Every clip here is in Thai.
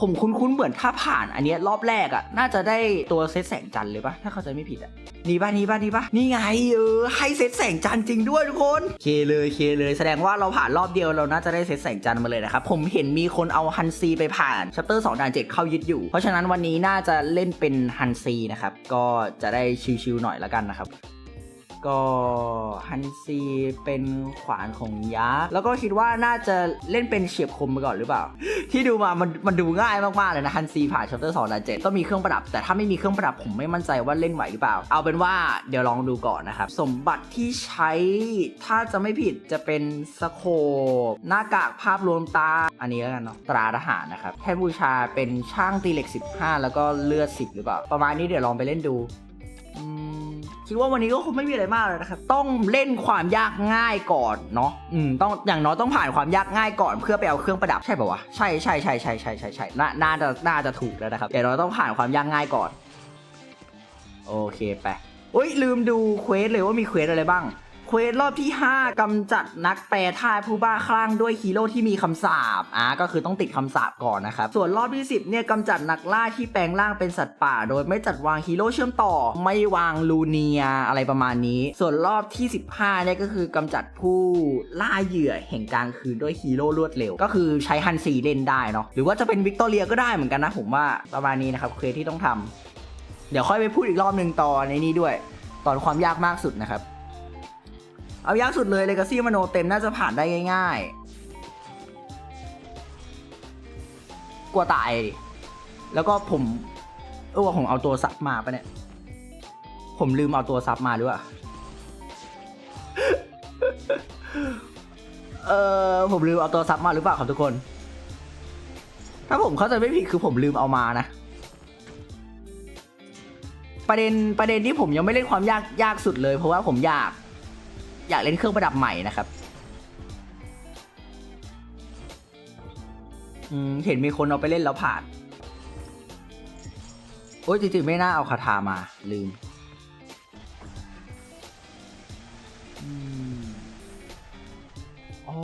ผมคุ้นๆเหมือนถ้าผ่านอันเนี้ยรอบแรกอะน่าจะได้ตัวเซตแสงจันทร์เลยปะถ้าเข้าใจไม่ผิดอะนี่ปะนี่ปะนี่ปะนี่ไงเออให้เซตแสงจันทร์จริงด้วยทุกคนเคเลยเคเลย แสดงว่าเราผ่านรอบเดียวเราน่าจะได้เซตแสงจันทร์มาเลยนะครับผมเห็นมีคนเอาฮันซีไปผ่านชัปเตอร์2ด่าน7เข้ายึดอยู่ เพราะฉะนั้นวันนี้น่าจะเล่นเป็นฮันซีนะครับก็จะได้ชิวๆหน่อยละกันนะครับก็ฮันซีเป็นขวานของยักษ์แล้วก็คิดว่าน่าจะเล่นเป็นเฉียบคมไปก่อนหรือเปล่า ที่ดูมามันมันดูง่ายมากๆเลยนะฮันซีผ่านชัปเตอร์สองด่านเจ็ดต้องมีเครื่องประดับ แต่ถ้าไม่มีเครื่องประดับผมไม่มั่นใจว่าเล่นไหวหรือเปล่า เอาเป็นว่าเดี๋ยวลองดูก่อนนะครับ สมบัติที่ใช้ถ้าจะไม่ผิดจะเป็นสโคปหน้ากากภาพลวงตา อันนี้แล้วกันเนาะตราทหารนะครับแท่นบูชาเป็นช่างตีเหล็ก 15 แล้วก็เลือด 10 หรือเปล่า ประมาณนี้เดี๋ยวลองไปเล่นดู คิดว่าวันนี้ก็คงไม่มีอะไรมากเลยนะครับ ต้องเล่นความยากง่ายก่อนเนาะ อืม ต้อง อย่างน้อยต้องผ่านความยากง่ายก่อนเพื่อไปเอาเครื่องประดับใช่ป่าวะ ใช่ใช่ใช่ใช่ใช่ใช่ใช่น่าน่าจะ น่าจะถูกแล้วนะครับแต่เราต้องผ่านความยากง่ายก่อน โอเคไปเอ้ยลืมดูเควสเลยว่ามีเควสอะไรบ้าง เควสรอบที่ 5กำจัดนักแปรธาตุผู้บ้าคลั่งด้วยฮีโร่ที่มีคำสาปอะก็คือต้องติดคำสาปก่อนนะครับ ส่วนรอบที่ 10เนี่ยกำจัดนักล่าที่แปลงร่างเป็นสัตว์ป่า โดยไม่จัดวางฮีโร่เชื่อมต่อ ไม่วางลูเนียอะไรประมาณนี้ ส่วนรอบที่ 15เนี่ยก็คือกำจัดผู้ล่าเหยื่อแห่งกลางคืนด้วยฮีโร่รวดเร็ว ก็คือใช้ฮันซีเล่นได้เนาะหรือว่าจะเป็นวิกตอเรียก็ได้เหมือนกันนะผมว่าประมาณนี้นะครับเควสที่ต้องทำเดี๋ยวค่อยไปพูดอีกรอบหนึ่งตอนในนี้ด้วย ตอนความยากมากสุดนะครับ เอายากสุดเลยเลกาซี่มโนเต็มน่าจะผ่านได้ง่ายๆ กลัวตายดิ แล้วก็ผมเออว่าผมเอาตัวซับมาปะเนี่ย ผมลืมเอาตัวซับมาด้วย เออผมลืมเอาตัวซับมาหรือเปล่าครับทุกคน ถ้าผมเข้าใจไม่ผิดคือผมลืมเอามานะ ประเด็นประเด็นที่ผมยังไม่เล่นความยากยากสุดเลย เพราะว่าผมอยาก อยากเล่นเครื่องประดับใหม่นะครับเห็นมีคนเอาไปเล่นแล้วผ่าน โอ้ยจริงๆไม่น่าเอาคาถามาลืมอืม อ๋อ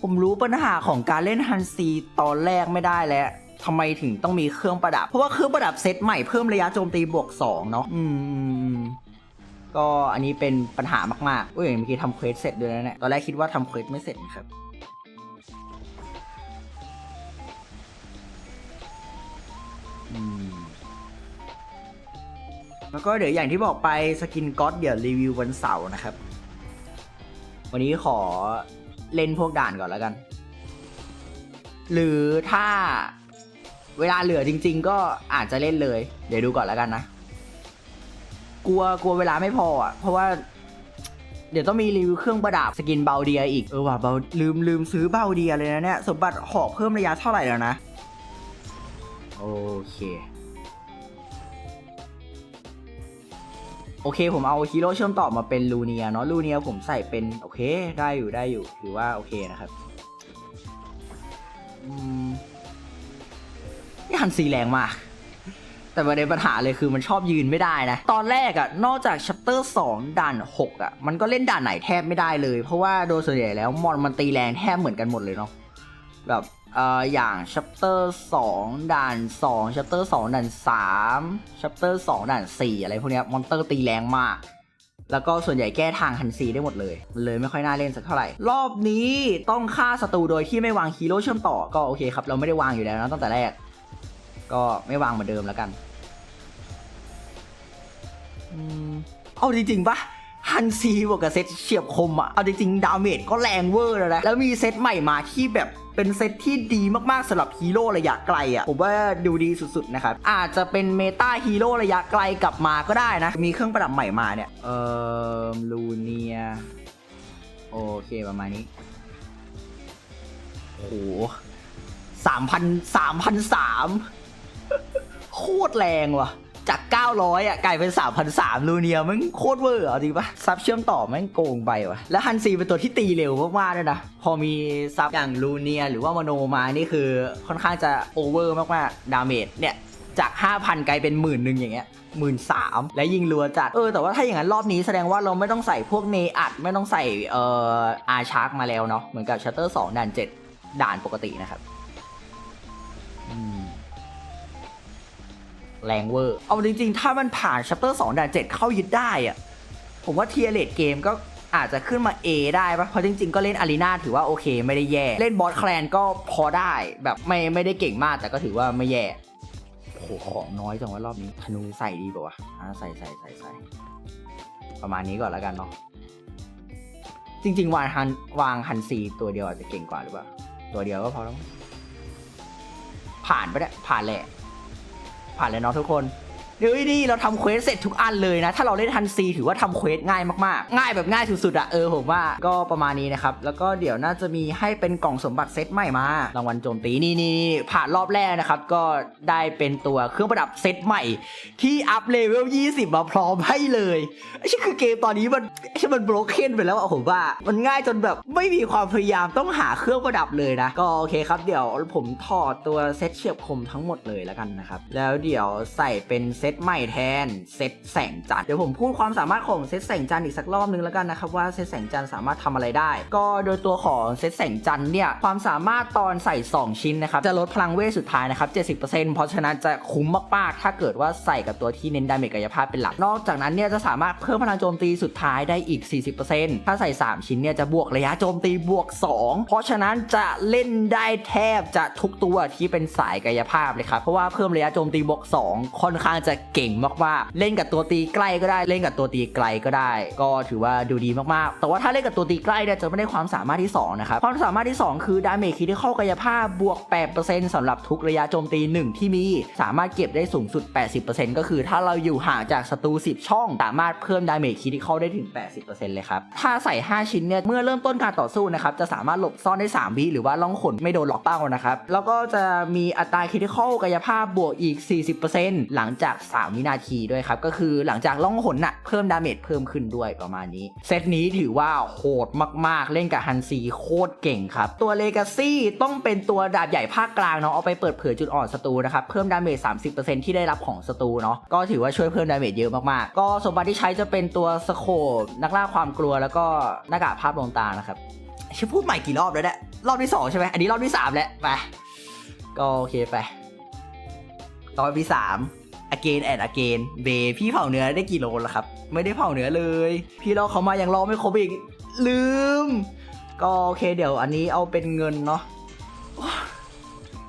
ผมรู้ปัญหาของการเล่นฮันซีตอนแรกไม่ได้แล้วทำไมถึงต้องมีเครื่องประดับ เพราะว่าเครื่องประดับเซตใหม่เพิ่มระยะโจมตีบวก 2 เนาะ อืม ก็อันนี้เป็นปัญหามากๆเอ้ยเมื่อกี้ทำเควสเสร็จด้วยนะเนี่ยตอนแรกคิดว่าทำเควสไม่เสร็จนะครับแล้วก็เดี๋ยวอย่างที่บอกไปสกินก็อตเดี๋ยวรีวิววันเสาร์นะครับ วันนี้ขอเล่นพวกด่านก่อนแล้วกัน หรือถ้าเวลาเหลือจริง ๆ ก็อาจจะเล่นเลย เดี๋ยวดูก่อนแล้วกันนะ กลัวกลัวเวลาไม่พออะ เพราะว่า เดี๋ยวต้องมีรีวิวเครื่องประดับสกินเบาเดียอีก เออว่ะเบาลืมลืมซื้อเบาเดียเลยนะเนี่ย สมบัติหอกเพิ่มระยะเท่าไหร่แล้วนะ โอเค โอเคผมเอาฮีโร่เชื่อมต่อมาเป็นลูเนียเนาะลูเนียผมใส่เป็นโอเค ได้อยู่ได้อยู่ถือว่าโอเคนะครับอืมนี่ฮันซีแรงมาก แต่ประเด็นปัญหาเลยคือมันชอบยืนไม่ได้นะ ตอนแรกอะนอกจากชัปเตอร์2ด่าน6อะมันก็เล่นด่านไหนแทบไม่ได้เลย เพราะว่าโดยส่วนใหญ่แล้วมอนมันตีแรงแทบเหมือนกันหมดเลยเนาะแบบเอ่ออย่างชัปเตอร์2ด่าน2ชัปเตอร์2ด่าน3ชัปเตอร์2ด่าน4อะไรพวกเนี้ยมอนเตอร์ตีแรงมากแล้วก็ส่วนใหญ่แก้ทางฮันซีได้หมดเลย เลยไม่ค่อยน่าเล่นสักเท่าไหร่ รอบนี้ต้องฆ่าศัตรูโดยที่ไม่วางฮีโร่เชื่อมต่อ ก็โอเคครับ เราไม่ได้วางอยู่แล้วนะตั้งแต่แรก ก็ไม่วางเหมือนเดิมแล้วกันอืมเอาจริงๆปะฮันซีบวกกับเซตเฉียบคมอะเอาจริงๆดาเมจก็แรงเวอร์แล้วนะ แล้วมีเซตใหม่มาที่แบบเป็นเซตที่ดีมากๆสำหรับฮีโร่ระยะไกลอะผมว่าดูดีสุดๆนะครับ อาจจะเป็นเมตาฮีโร่ระยะไกลกลับมาก็ได้นะ มีเครื่องประดับใหม่มาเนี่ย เอ่อลูเนีย โอเคประมาณนี้โอ้โหสามพันสามพันสาม โคตรแรงว่ะ จาก 900 อะ กลายเป็น3,003ลูเนียมันโคตรเวอร์อจริงปะซับเชื่อมต่อแม่งโกงไปว่ะ แล้วฮันซีเป็นตัวที่ตีเร็วมากๆด้วยนะ พอมีซับอย่างลูเนียหรือว่ามโนมานี่คือค่อนข้างจะโอเวอร์มากๆ ดาเมจเนี่ยจาก 5,000 กลายเป็นหมื่นหนึ่งอย่างเงี้ยหมื่นสามและยิงรัวจัด เออ แต่ว่าถ้าอย่างนั้นรอบนี้แสดงว่าเราไม่ต้องใส่พวกเนอัด ไม่ต้องใส่เอ่ออาชาร์กมาแล้วเนาะเหมือนกับชัตเตอร์2ด่าน7ด่านปกตินะครับ แรงเวอร์ เอาจริงๆ ถ้ามันผ่านชัปเตอร์2ด่าน7เข้ายึดได้อะผมว่าเทียร์เลดเกมก็อาจจะขึ้นมา A ได้ปะเพราะจริงๆ ก็เล่นอารีนาถือว่าโอเค ไม่ได้แย่ เล่นบอสแคลนก็พอได้แบบไม่ไม่ได้เก่งมากแต่ก็ถือว่าไม่แย่โหของน้อยจังว่ารอบนี้ธนูใส่ดีกว่าวะอ่าใส่ใส่ใส่ใส่ประมาณนี้ก่อนแล้วกันเนาะจริง ๆ วางฮันวางฮันซีตัวเดียวอาจจะเก่งกว่าหรือเปล่า ตัวเดียวก็พอแล้ว ผ่านไปได้ผ่านแหละ ผ่านเลยเนาะทุกคน เฮ้ยนี่เราทำเควสเสร็จทุกอันเลยนะ ถ้าเราเล่นทันซีถือว่าทำเควสง่ายมากๆ ง่ายแบบง่ายสุดๆอะเออผมว่าก็ประมาณนี้นะครับ แล้วก็เดี๋ยวน่าจะมีให้เป็นกล่องสมบัติเซตใหม่มารางวัลโจมตีนี่นี่ผ่านรอบแรกนะครับ ก็ได้เป็นตัวเครื่องประดับเซตใหม่ ที่อัพเลเวล 20 มาพร้อมให้เลยไอ้ชี่คือเกมตอนนี้มันไอ้ชี่มันโบรกเคนไปแล้วอะผมว่า มันง่ายจนแบบไม่มีความพยายามต้องหาเครื่องประดับเลยนะ ก็โอเคครับเดี๋ยวผมถอดตัวเซตเฉียบคมทั้งหมดเลยแล้วกันนะครับแล้วเดี๋ยวใส่เป็นเซซตใหม่แทนเซตแสงจันทร์เดี๋ยวผมพูดความสามารถของเซตแสงจันทร์อีกสักรอบนึงแล้วกันนะครับว่าเซตแสงจันทร์สามารถทำอะไรได้ ก็โดยตัวของเซตแสงจันทร์เนี่ยความสามารถตอนใส่ 2 ชิ้นนะครับจะลดพลังเวทสุดท้ายนะครับ 70%เพราะฉะนั้นจะคุ้มมากๆ ถ้าเกิดว่าใส่กับตัวที่เน้นดาเมจกายภาพเป็นหลัก นอกจากนั้นเนี่ยจะสามารถเพิ่มพลังโจมตีสุดท้ายได้อีก 40%ถ้าใส่ 3 ชิ้นเนี่ยจะบวกระยะโจมตีบวก 2 เพราะฉะนั้นจะเล่นได้แทบจะทุกตัวที่เป็นสายกายภาพเลยครับเพราะว่าเพิ่มระยะโจมตีบวก 2 ค่อนข้างจะเก่งมากๆ เล่นกับตัวตีใกล้ก็ได้ เล่นกับตัวตีไกลก็ได้ ก็ถือว่าดูดีมากๆ แต่ว่าถ้าเล่นกับตัวตีใกล้เนี่ยจะไม่ได้ความสามารถที่สองนะครับ ความสามารถที่สองคือดาเมจคิดที่เข้ากายภาพบวก 8%สำหรับทุกระยะโจมตี 1 ที่มี สามารถเก็บได้สูงสุด 80%ก็คือถ้าเราอยู่ห่างจากศัตรู 10 ช่อง สามารถเพิ่มดาเมจคิดที่เข้าได้ถึง 80%เลยครับ ถ้าใส่ 5 ชิ้นเนี่ย เมื่อเริ่มต้นการต่อสู้นะครับ จะสามารถหลบซ่อนได้ 3 วิหรือว่าล่องขนไม่โดนล็อกเป้านะครับ แล้วก็จะมีอัตราคิดที่เข้ากายภาพบวกอีก 40%หลังจาก3 วินาทีด้วยครับ ก็คือหลังจากล่องหนน่ะเพิ่มดาเมจเพิ่มขึ้นด้วยประมาณนี้ เซตนี้ถือว่าโหดมากๆ เล่นกับฮันซีโคตรเก่งครับ ตัวเลกาซี่ต้องเป็นตัวดาบใหญ่ภาคกลางเนาะเอาไปเปิดเผยจุดอ่อนศัตรูนะครับเพิ่มดาเมจ30%ที่ได้รับของศัตรูเนาะก็ถือว่าช่วยเพิ่มดาเมจเยอะมากๆ ก็สมบัติที่ใช้จะเป็นตัวสโคปนักล่าความกลัวแล้วก็หน้ากากภาพลวงตานะครับชื่อพูดใหม่กี่รอบแล้วเนี่ยรอบที่สองใช่ไหมอันนี้รอบที่สามแล้วไปก็โอเคไป ตอนที่ สาม again and again เบพี่เผาเนื้อได้กี่โลแล้วครับ ไม่ได้เผาเนื้อเลย พี่รอเขามายังรอไม่ครบอีก ลืม ก็โอเคเดี๋ยวอันนี้เอาเป็นเงินเนาะ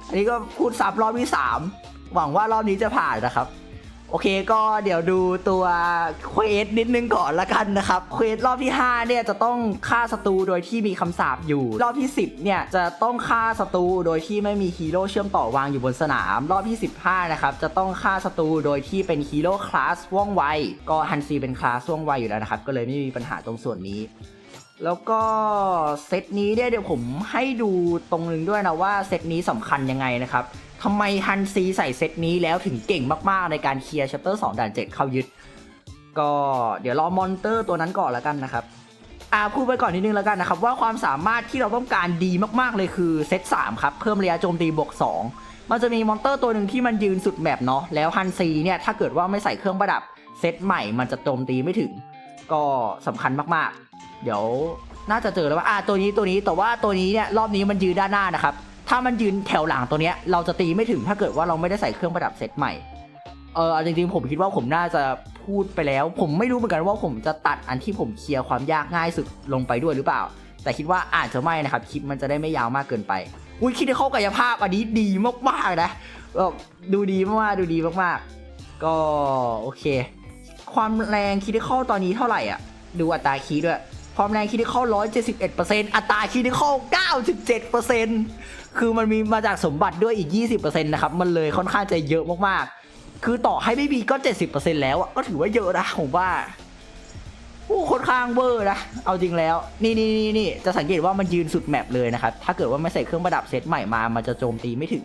อันนี้ก็พูดซับรอบที่สามหวังว่ารอบนี้จะผ่านนะครับ อเคก็เดี๋ยวดูตัวเควสนิดนึงก่อนละกันนะครับเควสรอบที่ 5 เนี่ยจะต้องฆ่าศัตรูโดยที่มีคำสาปอยู่ รอบที่ 10 เนี่ยจะต้องฆ่าศัตรูโดยที่ไม่มีฮีโร่เชื่อมต่อวางอยู่บนสนาม รอบที่ 15 นะครับจะต้องฆ่าศัตรูโดยที่เป็นฮีโร่คลาสว่องไว ก็ฮันซีเป็นคลาสว่องไวอยู่แล้วนะครับ ก็เลยไม่มีปัญหาตรงส่วนนี้แล้วก็เซตนี้เนี่ยเดี๋ยวผมให้ดูตรงนึงด้วยนะว่าเซตนี้สำคัญยังไงนะครับ ทำไมฮันซีใส่เซตนี้แล้วถึงเก่งมากๆในการเคลียร์ชัปเตอร์2ด่าน7เข้ายึด ก็เดี๋ยวรอมอนเตอร์ตัวนั้นก่อนแล้วกันนะครับอ่าพูดไปก่อนนิดนึงแล้วกันนะครับ ว่าความสามารถที่เราต้องการดีมากๆเลยคือเซต3ครับ เพิ่มระยะโจมตีบวก 2 มันจะมีมอนเตอร์ตัวหนึ่งที่มันยืนสุดแมปเนาะแล้วฮันซีเนี่ยถ้าเกิดว่าไม่ใส่เครื่องประดับเซตใหม่มันจะโจมตีไม่ถึง ก็สำคัญมากๆ เดี๋ยวน่าจะเจอแล้วว่าอ่าตัวนี้ตัวนี้แต่ว่าตัวนี้เนี่ยรอบนี้มันยืนด้านหน้านะครับ ถ้ามันยืนแถวหลังตัวเนี้ยเราจะตีไม่ถึงถ้าเกิดว่าเราไม่ได้ใส่เครื่องประดับเซตใหม่เออจริงๆผมคิดว่าผมน่าจะพูดไปแล้ว ผมไม่รู้เหมือนกันว่าผมจะตัดอันที่ผมเคลียร์ความยากง่ายสุดลงไปด้วยหรือเปล่า แต่คิดว่าอาจจะไม่นะครับคลิปมันจะได้ไม่ยาวมากเกินไปอุ้ยคิดได้เข้ากายภาพอันนี้ดีมากๆนะแบบดูดีมากๆดูดีมากๆ ก็โอเค ความแรงคิดได้เข้าตอนนี้เท่าไหร่อะ ดูอัตราคีด้วย ความแรงคิดได้เข้า171%อัตราคิดได้เข้า97%คือมันมีมาจากสมบัติด้วยอีก 20%นะครับ มันเลยค่อนข้างจะเยอะมากๆ คือต่อให้ไม่มีก็ 70%แล้วอะก็ถือว่าเยอะนะผมว่าโอ้ค่อนข้างเวอร์นะ เอาจริงแล้ว นี่นี่นี่นี่จะสังเกตว่ามันยืนสุดแมปเลยนะครับ ถ้าเกิดว่าไม่ใส่เครื่องประดับเซตใหม่มา มันจะโจมตีไม่ถึง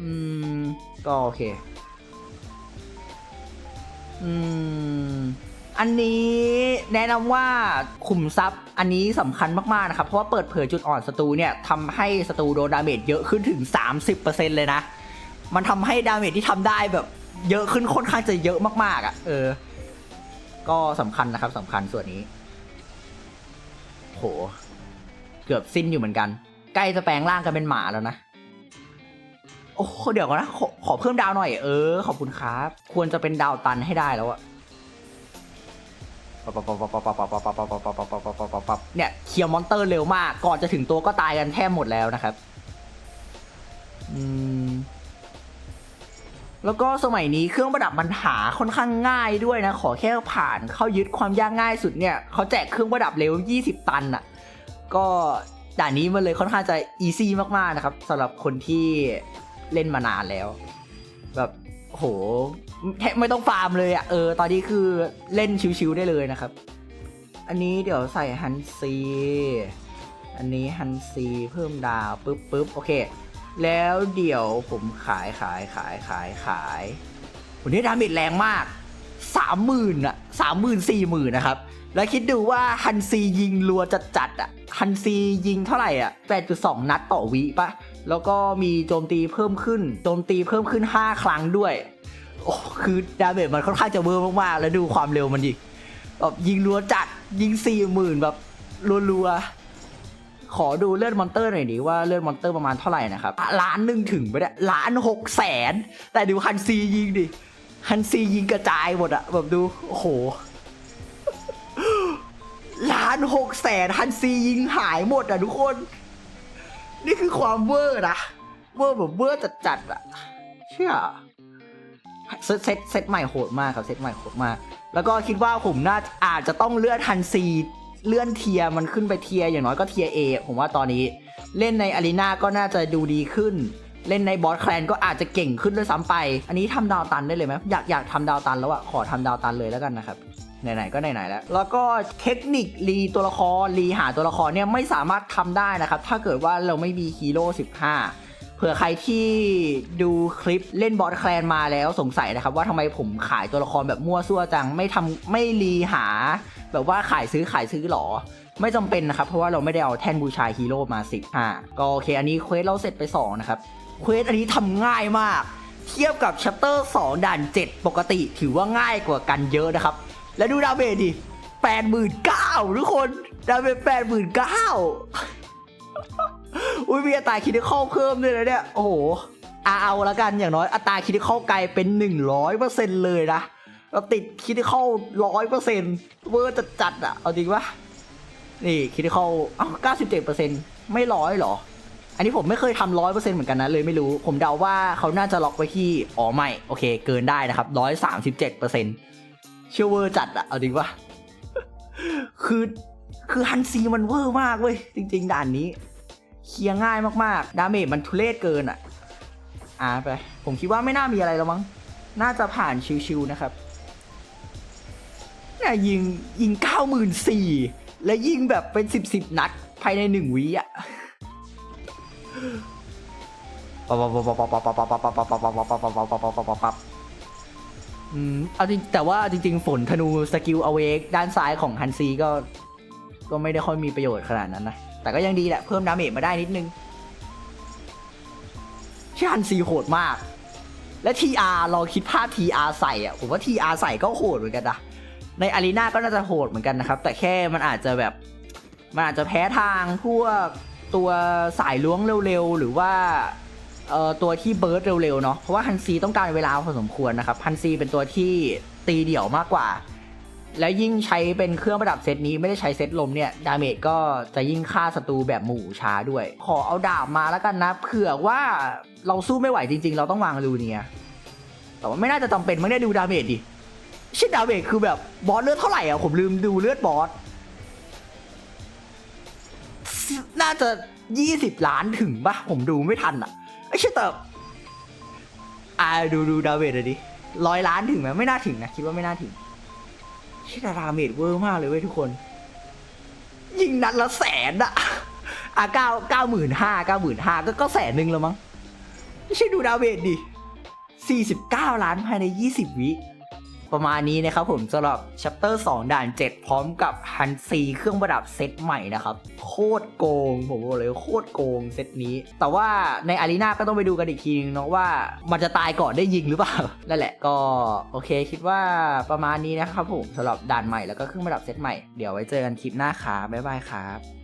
อืม ก็โอเค อืม อันนี้แนะนำว่าขุมทรัพย์ อันนี้สำคัญมากๆนะครับ เพราะว่าเปิดเผยจุดอ่อนศัตรูเนี่ยทำให้ศัตรูโดนดาเมจเยอะขึ้นถึง 30%เลยนะ มันทำให้ดาเมจที่ทำได้แบบเยอะขึ้นค่อนข้างจะเยอะมากๆอะ่ะ เออ ก็สำคัญนะครับสำคัญส่วนนี้ โห เกือบสิ้นอยู่เหมือนกัน ใกล้จะแปลงร่างกันเป็นหมาแล้วนะโอ้เดี๋ยวก่อนนะขอขอเพิ่มดาวหน่อย เออ ขอบคุณครับ ควรจะเป็นดาวตันให้ได้แล้วอะ เนี่ยเคลียร์มอนเตอร์เร็วมาก ก่อนจะถึงตัวก็ตายกันแทบหมดแล้วนะครับ อืม แล้วก็สมัยนี้เครื่องประดับมันหาค่อนข้างง่ายด้วยนะ ขอแค่ผ่านเข้ายึดความยากง่ายสุดเนี่ยเขาแจกเครื่องประดับเร็ว 20 ตันอะ ก็ด่านนี้มันเลยค่อนข้างจะอีซี่มากๆนะครับสำหรับคนที่เล่นมานานแล้ว แบบ โหแทบไม่ต้องฟาร์มเลยอะเออตอนนี้คือเล่นชิวๆได้เลยนะครับ อันนี้เดี๋ยวใส่ฮันซีอันนี้ฮันซีเพิ่มดาวปึ๊บปึ๊บโอเค แล้วเดี๋ยวผมขายขายขายขายขายวันนี้ดาเมจแรงมากสามหมื่นอะสามหมื่นสี่หมื่นนะครับ แล้วคิดดูว่าฮันซียิงรัวจัดจัดอะฮันซียิงเท่าไหร่อะแปดจุดสองนัดต่อวิปะ แล้วก็มีโจมตีเพิ่มขึ้น โจมตีเพิ่มขึ้น 5 ครั้งด้วยโอ้คือดาเมจมันค่อนข้างจะเวอร์มากๆ แล้วดูความเร็วมันดิแบบยิงรัวจัดยิงสี่หมื่นแบบรัวๆ ขอดูเลือดมอนเตอร์หน่อยดิว่าเลือดมอนเตอร์ประมาณเท่าไหร่นะครับล้านหนึ่งถึงไปได้ล้านหกแสนแต่ดูฮันซียิงดิฮันซียิงกระจายหมดอะแบบดูโอ้โหล้านหกแสนฮันซียิงหายหมดอะทุกคน นี่คือความเวอร์นะ เวอร์แบบเวอร์จัดๆอะเชื่อเซตเซตเซตใหม่โหดมากครับเซตใหม่โหดมาก แล้วก็คิดว่าผมน่าอาจจะต้องเลื่อนฮันซีเลื่อนเทียมันขึ้นไปเทียร์อย่างน้อยก็เทียร์เอผมว่าตอนนี้เล่นในอารีนาก็น่าจะดูดีขึ้น เล่นในบอสแคลนก็อาจจะเก่งขึ้นด้วยซ้ำไป อันนี้ทำดาวตันได้เลยไหมอยากอยากทำดาวตันแล้วอะขอทำดาวตันเลยแล้วกันนะครับ ไหนๆก็ไหนๆแล้ว แล้วก็เทคนิครีตัวละครรีหาตัวละครเนี่ยไม่สามารถทำได้นะครับ ถ้าเกิดว่าเราไม่มีฮีโร่15 เผื่อใครที่ดูคลิปเล่นบอสแคลนมาแล้วสงสัยนะครับว่าทำไมผมขายตัวละครแบบมั่วซั่วจังไม่ทำไม่รีหา แบบว่าขายซื้อขายซื้อหรอไม่จำเป็นนะครับ เพราะว่าเราไม่ได้เอาแท่นบูชาฮีโร่มาสิอ่าก็โอเค อันนี้เควสเราเสร็จไป 2 นะครับ เควสอันนี้ทำง่ายมาก เทียบกับชัปเตอร์ 2 ด่าน 7 ปกติถือว่าง่ายกว่ากันเยอะนะครับ แล้วดูดาเมจดิแปดหมื่นเก้าทุกคน ดาเมจแปดหมื่นเก้าอุ้ยมีอัตราคิดเข้าเพิ่มด้วยนะเนี่ย โอ้โหเอาเอาแล้วกันอย่างน้อยอัตราคิดเข้าไกลเป็นหนึ่งร้อยเปอร์เซ็นต์เลยนะเราติดคิดเข้าร้อยเปอร์เซ็นต์เวอร์จัดจัดอะเอาจริงปะนี่คิดเข้าเอ้าเก้าสิบเจ็ดเปอร์เซ็นต์ไม่ร้อยหรอ อันนี้ผมไม่เคยทำร้อยเปอร์เซ็นต์เหมือนกันนะเลยไม่รู้ ผมเดาว่าเขาน่าจะล็อกไว้ที่อ๋อไม่โอเค เกินได้นะครับร้อยสามสิบเจ็ดเปอร์เซ็นต์ เชื่อเวอร์จัดอะเอาจริงปะคือคือฮันซีมันเวอร์มากเว้ย จริง ๆ ด่านนี้ เคลียร์ง่ายมากๆ ดาเมจมันทุเรศเกินอะอ่าไป ผมคิดว่าไม่น่ามีอะไรแล้วมั้ง น่าจะผ่านชิวๆนะครับเนี่ยยิงยิงเก้าหมื่นสี่และยิงแบบเป็นสิบสิบนัด ภายในหนึ่งวิอะ อืมเอาจริงแต่ว่าจริง ๆ ฝนธนูสกิลอเวกด้านซ้ายของฮันซีก็ ก็ไม่ได้ค่อยมีประโยชน์ขนาดนั้นนะ แต่ก็ยังดีแหละ เพิ่มดาเมจมาได้นิดนึงที่ฮันซีโหดมาก และ TR เราคิดภาพ TR ใส่อะผมว่า TR ใส่ก็โหดเหมือนกันนะในอารีนาก็น่าจะโหดเหมือนกันนะครับ แต่แค่มันอาจจะแบบมันอาจจะแพ้ทางพวกตัวสายล้วงเร็วๆ หรือว่า เอ่อตัวที่เบิร์ดเร็วๆเนาะเพราะว่าฮันซีต้องการเวลาพอสมควรนะครับฮันซีเป็นตัวที่ตีเดี่ยวมากกว่า แล้วยิ่งใช้เป็นเครื่องประดับเซตนี้ไม่ได้ใช้เซตลมเนี่ยดาเมจก็จะยิ่งฆ่าศัตรูแบบหมู่ช้าด้วย ขอเอาดาบมาแล้วกันนะเผื่อว่าเราสู้ไม่ไหวจริง ๆ เราต้องวางลูเนียแต่ว่าไม่น่าจะจำเป็นไม่ได้ดูดาเมจดิชิดดาเมจคือแบบบอสเลือดเท่าไหร่อะผมลืมดูเลือดบอสน่าจะยี่สิบล้านถึงปะผมดูไม่ทันอะ ไอ้เชี่ยแต่อ่าดูดูดาเมจเลยดิร้อยล้านถึงไหมไม่น่าถึงนะคิดว่าไม่น่าถึงเชี่ยดาเมจเวอร์มากเลยเว้ยทุกคน ยิงนัดละแสนอะอะเก้าเก้าหมื่นห้าเก้าหมื่นห้าก็ก็แสนหนึ่งแล้วมั้งไม่ใช่ดูดาเมจดิสี่สิบเก้าล้านภายในยี่สิบวิ ประมาณนี้นะครับผมสำหรับ chapter 2ด่าน 7 พร้อมกับฮันซีเครื่องประดับเซตใหม่นะครับ โคตรโกง ผมบอกเลยโคตรโกงเซตนี้ แต่ว่าในอารีนาก็ต้องไปดูกันอีกทีนึงเนาะว่ามันจะตายก่อนได้ยิงหรือเปล่า นั่นแหละก็โอเคคิดว่าประมาณนี้นะครับผมสำหรับด่านใหม่แล้วก็เครื่องประดับเซตใหม่เดี๋ยวไว้เจอกันคลิปหน้าครับบ๊ายบายครับ